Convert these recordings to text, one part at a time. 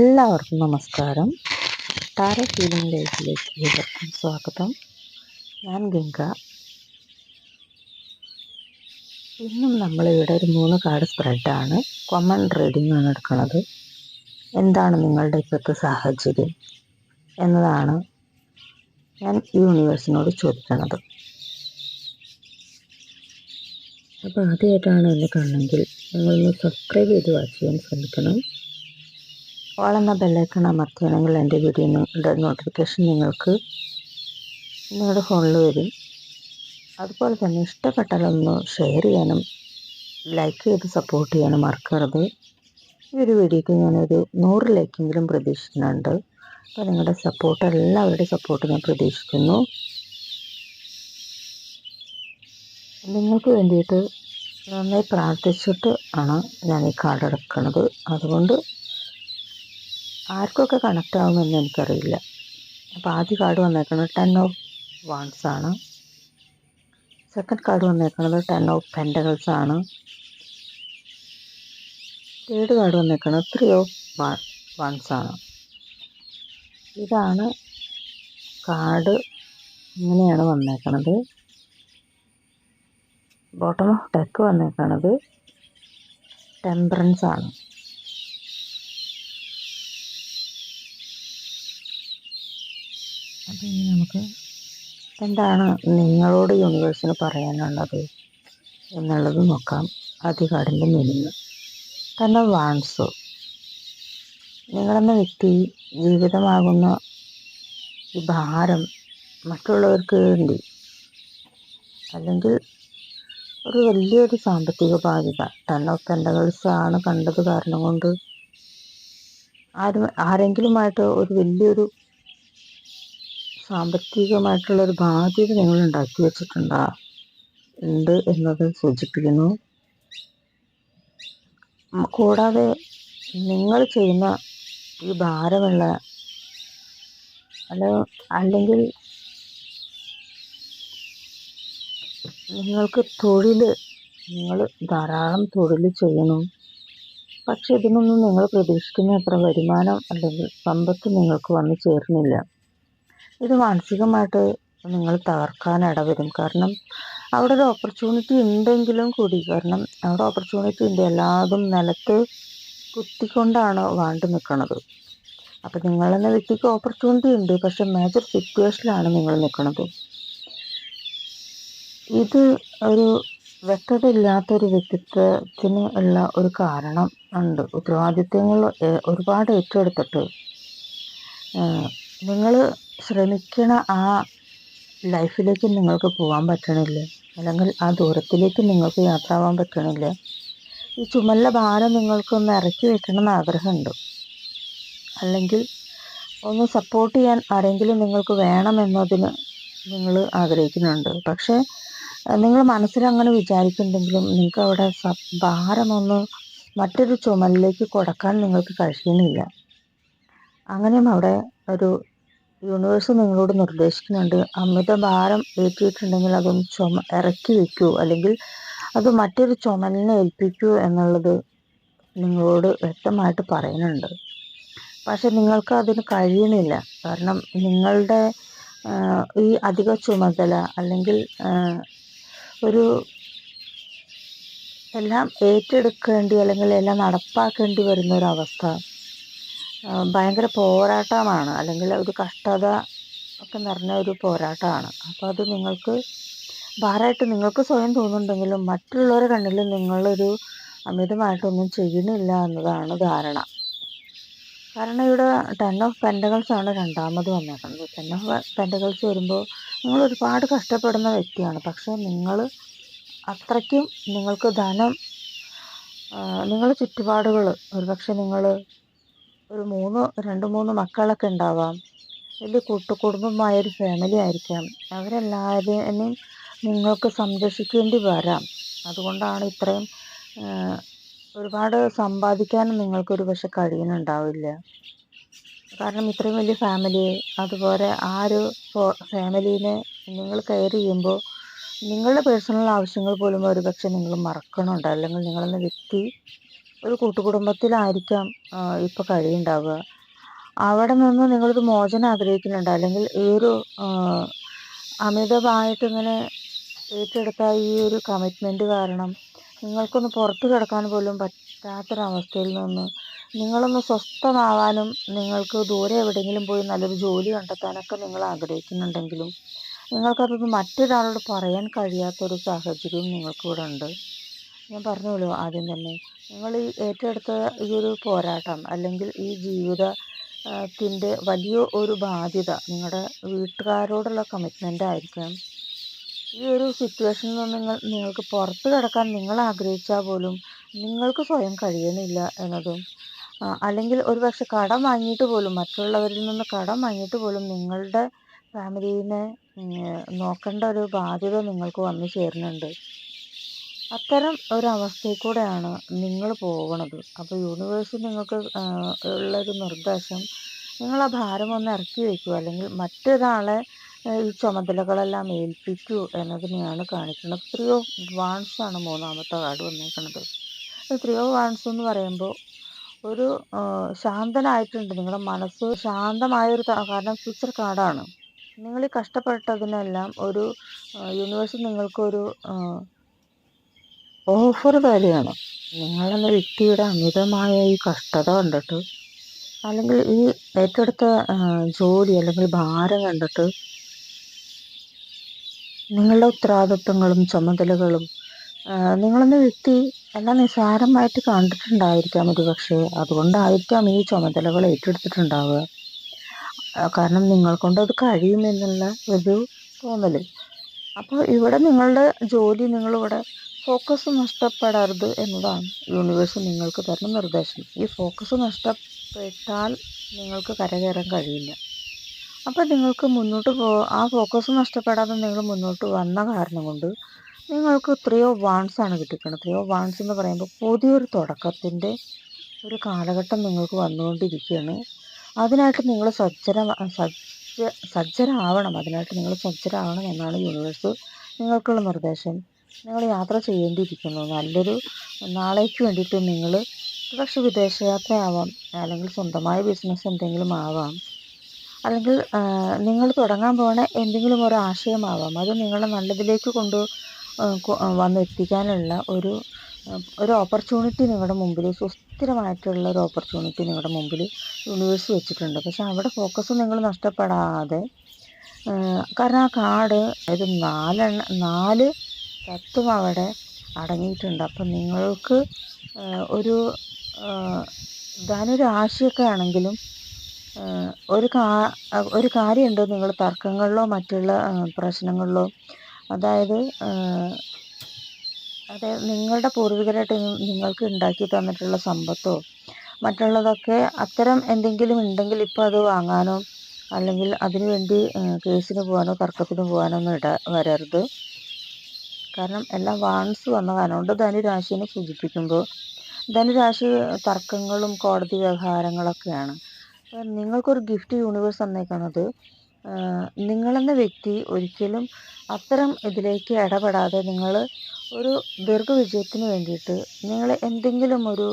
എല്ലാവർക്കും നമസ്കാരം. താര ഫീലിംഗ് ലൈഫിലേക്ക് എല്ലാവർക്കും സ്വാഗതം. ഞാൻ ഗംഗ. ഇന്നും നമ്മളിവിടെ ഒരു മൂന്ന് കാർഡ് സ്പ്രെഡാണ് കോമൺ റീഡിംഗ് ആണ് എടുക്കുന്നത്. എന്താണ് നിങ്ങളുടെ ഇപ്പോഴത്തെ സാഹചര്യം എന്നതാണ് ഞാൻ യൂണിവേഴ്സിനോട് ചോദിക്കുന്നത് അപ്പോൾ ആദ്യമായിട്ടാണ് എന്നെ കാണണമെങ്കിൽ നിങ്ങളൊന്ന് സബ്സ്ക്രൈബ് ചെയ്ത് വാച്ച് ചെയ്യാൻ ശ്രമിക്കണം. ഓൾ എന്ന ബെല്ലൈക്കൺ അമർത്തുകയാണെങ്കിൽ എന്റെ വീഡിയോയുടെ നോട്ടിഫിക്കേഷൻ നിങ്ങൾക്ക് നിങ്ങളുടെ ഫോണിൽ വരും. അതുപോലെ തന്നെ ഇഷ്ടപ്പെട്ടാലൊന്ന് ഷെയർ ചെയ്യാനും ലൈക്ക് ചെയ്ത് സപ്പോർട്ട് ചെയ്യാനും മറക്കരുത്. ഈ ഒരു വീഡിയോക്ക് ഞാനൊരു നൂറ് ലൈക്കെങ്കിലും പ്രതീക്ഷിക്കുന്നുണ്ട്. അപ്പോൾ നിങ്ങളുടെ സപ്പോർട്ട് എല്ലാവരുടെയും സപ്പോർട്ട് ഞാൻ പ്രതീക്ഷിക്കുന്നു. നിങ്ങൾക്ക് വേണ്ടിയിട്ട് നന്നായി പ്രാർത്ഥിച്ചിട്ട് ആണ് ഞാൻ ഈ കാർഡ് എടുക്കുന്നത്. അതുകൊണ്ട് ആർക്കൊക്കെ കണക്റ്റ് ആവുമെന്ന് എനിക്കറിയില്ല. അപ്പോൾ ആദ്യ കാർഡ് വന്നേക്കുന്നത് ടെൻ ഓഫ് വാൺസ് ആണ്. സെക്കൻഡ് കാർഡ് വന്നേക്കുന്നത് ടെൻ ഓഫ് പെൻഡകൾസ് ആണ്. തേർഡ് കാർഡ് വന്നേക്കുന്നത് ത്രീ ഓഫ് വൺസ് ആണ്. ഇതാണ് കാർഡ് ഇങ്ങനെയാണ് വന്നേക്കുന്നത് ബോട്ടം ഓഫ് ടെക്ക് വന്നേക്കുന്നത് ടെമ്പറൻസ് ആണ്. അപ്പോൾ ഇനി നമുക്ക് എന്താണ് നിങ്ങളോട് യൂണിവേഴ്സിന് പറയാനുള്ളത്? എന്നുള്ളത് നോക്കാം. ആദ്യ കാർഡിന്റെ മീനിങ് തന്നെ വാൺസു നിങ്ങളെന്ന വ്യക്തി ജീവിതമാകുന്ന ഈ ഭാരം മറ്റുള്ളവർക്ക് വേണ്ടി അല്ലെങ്കിൽ ഒരു വലിയൊരു സാമ്പത്തിക ബാധ്യത തന്നെ ഓഫ് പെൻഡകൾസ് ആണ് കണ്ടത് കാരണം കൊണ്ട് ആരും ആരെങ്കിലുമായിട്ട് ഒരു വലിയൊരു സാമ്പത്തികമായിട്ടുള്ളൊരു ബാധ്യത നിങ്ങൾ ഉണ്ടാക്കി വെച്ചിട്ടുണ്ട്? ഉണ്ട് എന്നത് സൂചിപ്പിക്കുന്നു. കൂടാതെ നിങ്ങൾ ചെയ്യുന്ന ഈ ഭാരമുള്ള അല്ല അല്ലെങ്കിൽ നിങ്ങൾക്ക് തൊഴിൽ നിങ്ങൾ ധാരാളം തൊഴിൽ ചെയ്യണം. പക്ഷെ ഇതിനൊന്നും നിങ്ങൾ പ്രതീക്ഷിക്കുന്ന അത്ര വരുമാനം അല്ലെങ്കിൽ സമ്പത്ത് നിങ്ങൾക്ക് വന്നു ചേർന്നില്ല ഇത് മാനസികമായിട്ട് നിങ്ങൾ തകർക്കാൻ ഇടവരും. കാരണം അവിടെ ഒരു ഓപ്പർച്യൂണിറ്റി ഉണ്ടെങ്കിലും കൂടി കാരണം അവിടെ ഓപ്പർച്യൂണിറ്റി ഉണ്ട് എല്ലാതും നിലത്ത് കുത്തിക്കൊണ്ടാണ് വാണ്ട് നിൽക്കുന്നത് അപ്പം നിങ്ങളെന്ന വ്യക്തിക്ക് ഓപ്പർച്യൂണിറ്റി ഉണ്ട് പക്ഷെ മേജർ സിറ്റുവേഷനിലാണ് നിങ്ങൾ നിൽക്കുന്നത് ഇത് ഒരു വ്യക്തത ഇല്ലാത്തൊരു വ്യക്തിത്വത്തിന് ഉള്ള ഒരു കാരണം ഉണ്ട്. ഉത്തരവാദിത്വങ്ങൾ ഒരുപാട് ഏറ്റെടുത്തിട്ട് നിങ്ങൾ ശ്രമിക്കണ ആ ലൈഫിലേക്ക് നിങ്ങൾക്ക് പോകാൻ പറ്റണില്ല? അല്ലെങ്കിൽ ആ ദൂരത്തിലേക്ക് നിങ്ങൾക്ക് യാത്ര ആവാൻ പറ്റണില്ല? ഈ ചുമല്ല ഭാരം നിങ്ങൾക്കൊന്ന് ഇറക്കി വെക്കണം എന്ന് ആഗ്രഹമുണ്ട്? അല്ലെങ്കിൽ ഒന്ന് സപ്പോർട്ട് ചെയ്യാൻ ആരെങ്കിലും നിങ്ങൾക്ക് വേണമെന്നതിന് നിങ്ങൾ ആഗ്രഹിക്കുന്നുണ്ട്? പക്ഷേ നിങ്ങൾ മനസ്സിൽ അങ്ങനെ വിചാരിക്കുന്നുണ്ടെങ്കിലും നിങ്ങൾക്ക് അവിടെ ഭാരമൊന്ന് മറ്റൊരു ചുമലിലേക്ക് കൊടുക്കാൻ നിങ്ങൾക്ക് കഴിയുന്നില്ല. അങ്ങനെയും അവിടെ ഒരു യൂണിവേഴ്സ് നിങ്ങളോട് നിർദ്ദേശിക്കുന്നുണ്ട്. അമിത ഭാരം ഏറ്റിട്ടുണ്ടെങ്കിൽ അതൊന്ന് ചുമ ഇറക്കി വെക്കൂ. അല്ലെങ്കിൽ അത് മറ്റൊരു ചുമലിനെ ഏൽപ്പിക്കൂ എന്നുള്ളത് നിങ്ങളോട് വ്യക്തമായിട്ട് പറയുന്നുണ്ട്. പക്ഷെ നിങ്ങൾക്ക് അതിന് കഴിയുന്നില്ല. കാരണം നിങ്ങളുടെ ഈ അധിക ചുമതല അല്ലെങ്കിൽ ഒരു എല്ലാം ഏറ്റെടുക്കേണ്ടി അല്ലെങ്കിൽ എല്ലാം നടപ്പാക്കേണ്ടി വരുന്ന ഒരു അവസ്ഥ ഭയങ്കര പോരാട്ടമാണ്. അല്ലെങ്കിൽ ഒരു കഷ്ടത ഒക്കെ നിറഞ്ഞ ഒരു പോരാട്ടമാണ്. അപ്പോൾ അത് നിങ്ങൾക്ക് ഭാരമായിട്ട് നിങ്ങൾക്ക് സ്വയം തോന്നുന്നുണ്ടെങ്കിലും മറ്റുള്ളവരുടെ കണ്ണിൽ നിങ്ങളൊരു അമിതമായിട്ടൊന്നും ചെയ്യുന്നില്ല എന്നതാണ് ധാരണ. കാരണം ഇവിടെ ടെൻ ഓഫ് പെൻഡകൾസ് ആണ് രണ്ടാമത് വന്നേക്കുന്നത് ടെൻ ഓഫ് പെൻഡകൾസ് വരുമ്പോൾ നിങ്ങൾ ഒരുപാട് കഷ്ടപ്പെടുന്ന വ്യക്തിയാണ്. പക്ഷേ നിങ്ങൾ അത്രയ്ക്കും നിങ്ങൾക്ക് ധനം നിങ്ങളുടെ ചുറ്റുപാടുകൾ ഒരുപക്ഷെ നിങ്ങൾ ഒരു മൂന്ന് രണ്ട് മൂന്ന് മക്കളൊക്കെ ഉണ്ടാവാം. വലിയ കൂട്ടുകുടുംബമായ ഒരു ഫാമിലി ആയിരിക്കാം. അവരെല്ലാവരെയും നിങ്ങൾക്ക് സംരക്ഷിക്കേണ്ടി വരാം. അതുകൊണ്ടാണ് ഇത്രയും ഒരുപാട് സമ്പാദിക്കാനും നിങ്ങൾക്കൊരു പക്ഷെ കഴിയുന്നുണ്ടാവില്ല. കാരണം ഇത്രയും വലിയ ഫാമിലി അതുപോലെ ആ ഒരു ഫാമിലീനെ നിങ്ങൾ കെയർ ചെയ്യുമ്പോൾ നിങ്ങളുടെ പേഴ്സണൽ ആവശ്യങ്ങൾ പോലും ഒരുപക്ഷെ നിങ്ങൾ മറക്കണുണ്ട്. അല്ലെങ്കിൽ നിങ്ങളെന്ന വ്യക്തി ഒരു കൂട്ടുകുടുംബത്തിലായിരിക്കാം ഇപ്പോൾ കഴിയുണ്ടാവുക. അവിടെ നിന്ന് നിങ്ങളൊരു മോചനം ആഗ്രഹിക്കുന്നുണ്ട്. അല്ലെങ്കിൽ ഈ ഒരു അമിതമായിട്ട് ഇങ്ങനെ ഏറ്റെടുത്ത ഈ ഒരു കമ്മിറ്റ്മെന്റ് കാരണം നിങ്ങൾക്കൊന്ന് പുറത്ത് കിടക്കാൻ പോലും പറ്റാത്തൊരവസ്ഥയിൽ നിന്ന് നിങ്ങളൊന്ന് സ്വസ്ഥമാവാനും നിങ്ങൾക്ക് ദൂരെ എവിടെയെങ്കിലും പോയി നല്ലൊരു ജോലി കണ്ടെത്താനൊക്കെ നിങ്ങൾ ആഗ്രഹിക്കുന്നുണ്ടെങ്കിലും നിങ്ങൾക്കതൊന്ന് മറ്റൊരാളോട് പറയാൻ കഴിയാത്തൊരു സാഹചര്യവും നിങ്ങൾക്കിവിടെ ഉണ്ട് ഞാൻ പറഞ്ഞല്ലോ ആദ്യം തന്നെ നിങ്ങൾ ഈ ഏറ്റെടുത്ത ഈ ഒരു പോരാട്ടം. അല്ലെങ്കിൽ ഈ ജീവിത ത്തിന്റെ വലിയ ഒരു ബാധ്യത നിങ്ങളുടെ വീട്ടുകാരോടുള്ള കമ്മിറ്റ്മെന്റ് ആയിരിക്കാം ഈ ഒരു സിറ്റുവേഷനിൽ നിന്ന് നിങ്ങൾ നിങ്ങൾക്ക് പുറത്ത് കിടക്കാൻ നിങ്ങൾ ആഗ്രഹിച്ചാൽ പോലും നിങ്ങൾക്ക് സ്വയം കഴിയുന്നില്ല എന്നതും അല്ലെങ്കിൽ ഒരു പക്ഷെ കടം വാങ്ങിയിട്ട് പോലും മറ്റുള്ളവരിൽ നിന്ന് കടം വാങ്ങിയിട്ട് പോലും നിങ്ങളുടെ ഫാമിലീനെ നോക്കേണ്ട ഒരു ബാധ്യത നിങ്ങൾക്ക് വന്നു ചേരുന്നുണ്ട്. അത്തരം ഒരവസ്ഥയിൽ കൂടെയാണ് നിങ്ങൾ പോകണത്. അപ്പോൾ യൂണിവേഴ്സ് നിങ്ങൾക്ക് ഉള്ളൊരു നിർദ്ദേശം നിങ്ങൾ ആ ഭാരം ഒന്ന് ഇറക്കി വയ്ക്കൂ. അല്ലെങ്കിൽ മറ്റൊരാളെ ഈ ചുമതലകളെല്ലാം ഏൽപ്പിക്കൂ എന്നതിനെയാണ് കാണിക്കുന്നത്. ത്രീ ഓഫ് ആണ് മൂന്നാമത്തെ കാർഡ് വന്നേക്കുന്നത് ത്രീ ഓഫ് വാൺസ് എന്ന് പറയുമ്പോൾ ഒരു ശാന്തനായിട്ടുണ്ട്. നിങ്ങളുടെ മനസ്സ് ശാന്തമായൊരു കാരണം ഫ്യൂച്ചർ കാർഡാണ്. നിങ്ങൾ ഈ കഷ്ടപ്പെട്ടതിനെല്ലാം ഒരു യൂണിവേഴ്സ് നിങ്ങൾക്കൊരു ഓഫർ തരികയാണ് നിങ്ങളെന്ന വ്യക്തിയുടെ അമിതമായ ഈ കഷ്ടത കണ്ടിട്ട് അല്ലെങ്കിൽ ഈ ഏറ്റെടുത്ത ജോലി അല്ലെങ്കിൽ ഭാരം കണ്ടിട്ട് നിങ്ങളുടെ ഉത്തരവാദിത്വങ്ങളും ചുമതലകളും നിങ്ങളെന്ന വ്യക്തി എല്ലാം നിസ്സാരമായിട്ട് കണ്ടിട്ടുണ്ടായിരിക്കാം ഒരു പക്ഷേ അതുകൊണ്ടായിരിക്കാം ഈ ചുമതലകൾ ഏറ്റെടുത്തിട്ടുണ്ടാവുക. കാരണം നിങ്ങൾ കൊണ്ട് അത് കഴിയുമെന്നുള്ള ഒരു തോന്നൽ അപ്പോൾ ഇവിടെ നിങ്ങളുടെ ജോലി നിങ്ങളിവിടെ ഫോക്കസ് നഷ്ടപ്പെടരുത് എന്നതാണ്. യൂണിവേഴ്സ് നിങ്ങൾക്ക് തരുന്ന നിർദ്ദേശം. ഈ ഫോക്കസ് നഷ്ടപ്പെട്ടാൽ നിങ്ങൾക്ക് കരകയറാൻ കഴിയില്ല. അപ്പോൾ നിങ്ങൾക്ക് മുന്നോട്ട് പോ ആ ഫോക്കസ് നഷ്ടപ്പെടാതെ നിങ്ങൾ മുന്നോട്ട് വന്ന കാരണം കൊണ്ട് നിങ്ങൾക്ക് ത്രീ വാൺസ് ആണ് കിട്ടിക്കുന്നത് ത്രീ വാൺസ് എന്ന് പറയുമ്പോൾ പുതിയൊരു തുടക്കത്തിന്റെ ഒരു കാലഘട്ടം നിങ്ങൾക്ക് വന്നുകൊണ്ടിരിക്കുകയാണ്. അതിനായിട്ട് നിങ്ങൾ സജ്ജര സജ്ജ സജ്ജരാവണം. അതിനായിട്ട് നിങ്ങൾ സജ്ജരാവണം എന്നാണ് യൂണിവേഴ്സ് നിങ്ങൾക്കുള്ള നിർദ്ദേശം. നിങ്ങൾ യാത്ര ചെയ്യേണ്ടിയിരിക്കുന്നു. നല്ലൊരു നാളേക്ക് വേണ്ടിയിട്ട് നിങ്ങൾ പക്ഷേ വിദേശയാത്രയാവാം അല്ലെങ്കിൽ സ്വന്തമായ ബിസിനസ് എന്തെങ്കിലും ആവാം അല്ലെങ്കിൽ നിങ്ങൾ തുടങ്ങാൻ പോകുന്ന എന്തെങ്കിലും ഒരു ആശയമാവാം. അത് നിങ്ങളെ നല്ലതിലേക്ക് കൊണ്ട് വന്നെത്തിക്കാനുള്ള ഒരു ഒരു ഓപ്പർച്യൂണിറ്റി നിങ്ങളുടെ മുമ്പിൽ സുസ്ഥിരമായിട്ടുള്ള ഒരു ഓപ്പർച്യൂണിറ്റി നിങ്ങളുടെ മുമ്പിൽ യൂണിവേഴ്സ് വെച്ചിട്ടുണ്ട്. പക്ഷെ അവിടെ ഫോക്കസ് നിങ്ങൾ നഷ്ടപ്പെടാതെ കാരണം ആ കാർഡ് അതായത് നാലെണ്ണ നാല് തത്വം അവിടെ അടങ്ങിയിട്ടുണ്ട്. അപ്പം നിങ്ങൾക്ക് ഒരു ധനരാശിയൊക്കെ ആണെങ്കിലും ഒരു കാ ഒരു കാര്യമുണ്ട് നിങ്ങൾ തർക്കങ്ങളിലോ മറ്റുള്ള പ്രശ്നങ്ങളിലോ? അതായത് അതായത് നിങ്ങളുടെ പൂർവികരായിട്ട് നിങ്ങൾക്ക് ഉണ്ടാക്കി തന്നിട്ടുള്ള സമ്പത്തോ മറ്റുള്ളതൊക്കെ അത്തരം എന്തെങ്കിലും ഉണ്ടെങ്കിൽ ഇപ്പോൾ അത് വാങ്ങാനോ അല്ലെങ്കിൽ അതിനു വേണ്ടി കേസിന് പോകാനോ തർക്കത്തിന് പോകാനോ ഒന്നും ഇട വരരുത്. കാരണം എല്ലാം വാൺസ് വന്ന കാലമുണ്ട് ധനുരാശിനെ സൂചിപ്പിക്കുമ്പോൾ ധനുരാശി തർക്കങ്ങളും കോടതി വ്യവഹാരങ്ങളൊക്കെയാണ്. നിങ്ങൾക്കൊരു ഗിഫ്റ്റ് യൂണിവേഴ്സ് തന്നേക്കുന്നത് നിങ്ങളെന്ന വ്യക്തി ഒരിക്കലും അത്തരം ഇതിലേക്ക് ഇടപെടാതെ നിങ്ങൾ ഒരു ദീർഘവിജയത്തിന് വേണ്ടിയിട്ട് നിങ്ങൾ എന്തെങ്കിലും ഒരു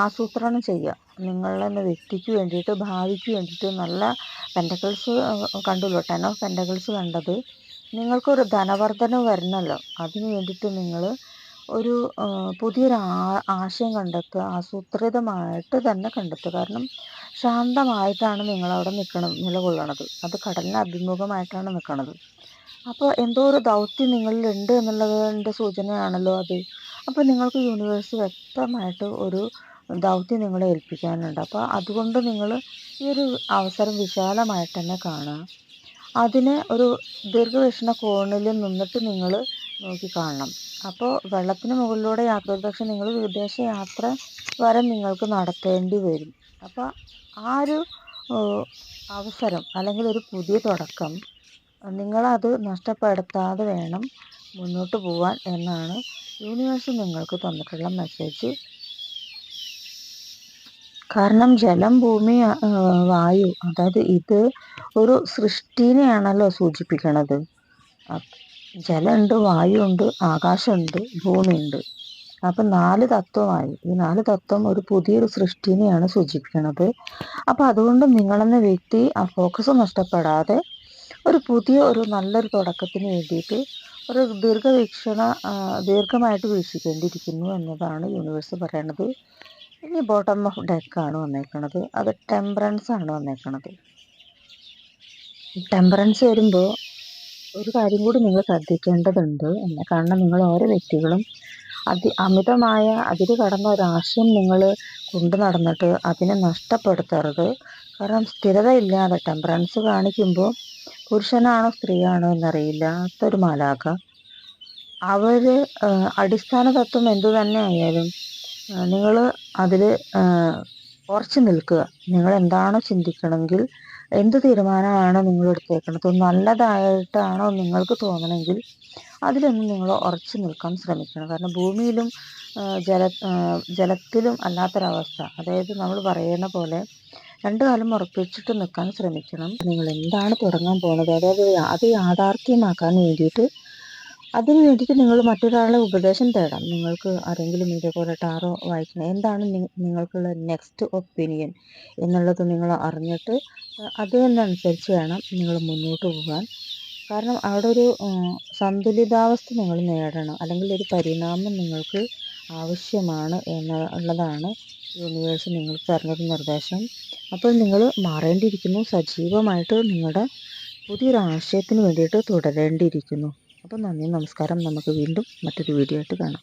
ആസൂത്രണം ചെയ്യുക. നിങ്ങളെന്ന വ്യക്തിക്ക് വേണ്ടിയിട്ട് ഭാവിക്ക് വേണ്ടിയിട്ട് നല്ല പെന്റക്കിൾസ് കണ്ടുല്ലോ ടെൻ ഓഫ് പെന്റക്കിൾസ് കണ്ടത് നിങ്ങൾക്കൊരു ധനവർദ്ധന വരണമല്ലോ അതിന് വേണ്ടിയിട്ട് നിങ്ങൾ ഒരു പുതിയൊരു ആശയം കണ്ടെത്തുക ആസൂത്രിതമായിട്ട് തന്നെ കണ്ടെത്തുക. കാരണം ശാന്തമായിട്ടാണ് നിങ്ങളവിടെ നിൽക്കണം നിലകൊള്ളണത്. അത് കടലിന് അഭിമുഖമായിട്ടാണ് നിൽക്കണത് അപ്പോൾ എന്തോ ഒരു ദൗത്യം നിങ്ങളിലുണ്ട് എന്നുള്ളതിന്റെ സൂചനയാണല്ലോ അത്. അപ്പോൾ നിങ്ങൾക്ക് യൂണിവേഴ്സ് വ്യക്തമായിട്ട് ഒരു ദൗത്യം നിങ്ങളെ ഏൽപ്പിക്കാനുണ്ട്. അപ്പോൾ അതുകൊണ്ട് നിങ്ങൾ ഈ ഒരു അവസരം വിശാലമായിട്ട് തന്നെ കാണുക. അതിനെ ഒരു ദീർഘവീക്ഷണ കോണിൽ നിന്നിട്ട് നിങ്ങൾ നോക്കി കാണണം. അപ്പോൾ വെള്ളത്തിന് മുകളിലൂടെ യാത്ര പക്ഷേ നിങ്ങൾ വിദേശ യാത്ര വരെ നിങ്ങൾക്ക് നടത്തേണ്ടി വരും. അപ്പോൾ ആ ഒരു അവസരം അല്ലെങ്കിൽ ഒരു പുതിയ തുടക്കം നിങ്ങളത് നഷ്ടപ്പെടുത്താതെ വേണം മുന്നോട്ട് പോവാൻ എന്നാണ് യൂണിവേഴ്സ് നിങ്ങൾക്ക് തന്നിട്ടുള്ള മെസ്സേജ്. കാരണം ജലം ഭൂമി വായു. അതായത് ഇത് ഒരു സൃഷ്ടിനെയാണല്ലോ സൂചിപ്പിക്കണത്. ജലമുണ്ട് വായുണ്ട് ആകാശമുണ്ട് ഭൂമിയുണ്ട്. അപ്പം നാല് തത്വമായി. ഈ നാല് തത്വം ഒരു പുതിയൊരു സൃഷ്ടിനെയാണ് സൂചിപ്പിക്കുന്നത് അപ്പോൾ അതുകൊണ്ട് നിങ്ങളെന്ന വ്യക്തി ആ ഫോക്കസ് നഷ്ടപ്പെടാതെ ഒരു പുതിയ ഒരു നല്ലൊരു തുടക്കത്തിന് വേണ്ടിയിട്ട് ഒരു ദീർഘവീക്ഷണ ദീർഘമായിട്ട് വീക്ഷിക്കേണ്ടിയിരിക്കുന്നു എന്നതാണ് യൂണിവേഴ്സ് പറയണത്. ഇനി ബോട്ടം ഓഫ് ഡെക്കാണ് വന്നേക്കണത്. അത് ടെമ്പറൻസ് ആണ് വന്നേക്കണത്. ടെമ്പറൻസ് വരുമ്പോൾ ഒരു കാര്യം കൂടി നിങ്ങൾ ശ്രദ്ധിക്കേണ്ടതുണ്ട്. എന്നെ കാരണം നിങ്ങൾ ഓരോ വ്യക്തികളും അതി അമിതമായ അതിര് കടന്ന ഒരാശയം നിങ്ങൾ കൊണ്ടു നടന്നിട്ട് അതിനെ നഷ്ടപ്പെടുത്തരുത്. കാരണം സ്ഥിരതയില്ലാതെ ടെമ്പറൻസ് കാണിക്കുമ്പോൾ പുരുഷനാണോ സ്ത്രീയാണോ എന്നറിയില്ല എന്നറിയില്ലാത്തൊരു മാലാക അവർ അടിസ്ഥാന തത്വം എന്തു തന്നെ ആയാലും നിങ്ങൾ അതിൽ ഉറച്ചു നിൽക്കുക. നിങ്ങൾ എന്താണോ ചിന്തിക്കണമെങ്കിൽ എന്ത് തീരുമാനമാണ് നിങ്ങൾ എടുത്തേക്കുന്നത് നല്ലതായിട്ടാണോ നിങ്ങൾക്ക് തോന്നണമെങ്കിൽ അതിലൊന്നും നിങ്ങൾ ഉറച്ചു നിൽക്കാൻ ശ്രമിക്കണം. കാരണം ഭൂമിയിലും ജല ജലത്തിലും അല്ലാത്തൊരവസ്ഥ അതായത് നമ്മൾ പറയുന്ന പോലെ രണ്ടു കാലം ഉറപ്പിച്ചിട്ട് നിൽക്കാൻ ശ്രമിക്കണം. നിങ്ങൾ എന്താണ് തുടങ്ങാൻ പോകുന്നത് അതായത് അത് യാഥാർത്ഥ്യമാക്കാൻ വേണ്ടിയിട്ട് അതിന് വേണ്ടിയിട്ട് നിങ്ങൾ മറ്റൊരാളെ ഉപദേശം തേടാം. നിങ്ങൾക്ക് ആരെങ്കിലും ഇതേപോലെ ടാറോ വായിക്കണം. എന്താണ് നിങ്ങൾക്കുള്ള നെക്സ്റ്റ് ഒപ്പീനിയൻ എന്നുള്ളത് നിങ്ങൾ അറിഞ്ഞിട്ട് അതിനനുസരിച്ച് വേണം നിങ്ങൾ മുന്നോട്ട് പോകാൻ. കാരണം അവിടെ ഒരു സന്തുലിതാവസ്ഥ നിങ്ങൾ നേടണം. അല്ലെങ്കിൽ ഒരു പരിണാമം നിങ്ങൾക്ക് ആവശ്യമാണ് എന്നുള്ളതാണ് യൂണിവേഴ്സ് നിങ്ങൾക്ക് തരുന്നത് നിർദ്ദേശം. അപ്പോൾ നിങ്ങൾ മാറേണ്ടിയിരിക്കുന്നു. സജീവമായിട്ട് നിങ്ങളുടെ പുതിയൊരു ആശയത്തിന് വേണ്ടിയിട്ട് തുടരേണ്ടിയിരിക്കുന്നു. അപ്പോൾ നന്ദി നമസ്കാരം. നമുക്ക് വീണ്ടും മറ്റൊരു വീഡിയോ ആയിട്ട് കാണാം.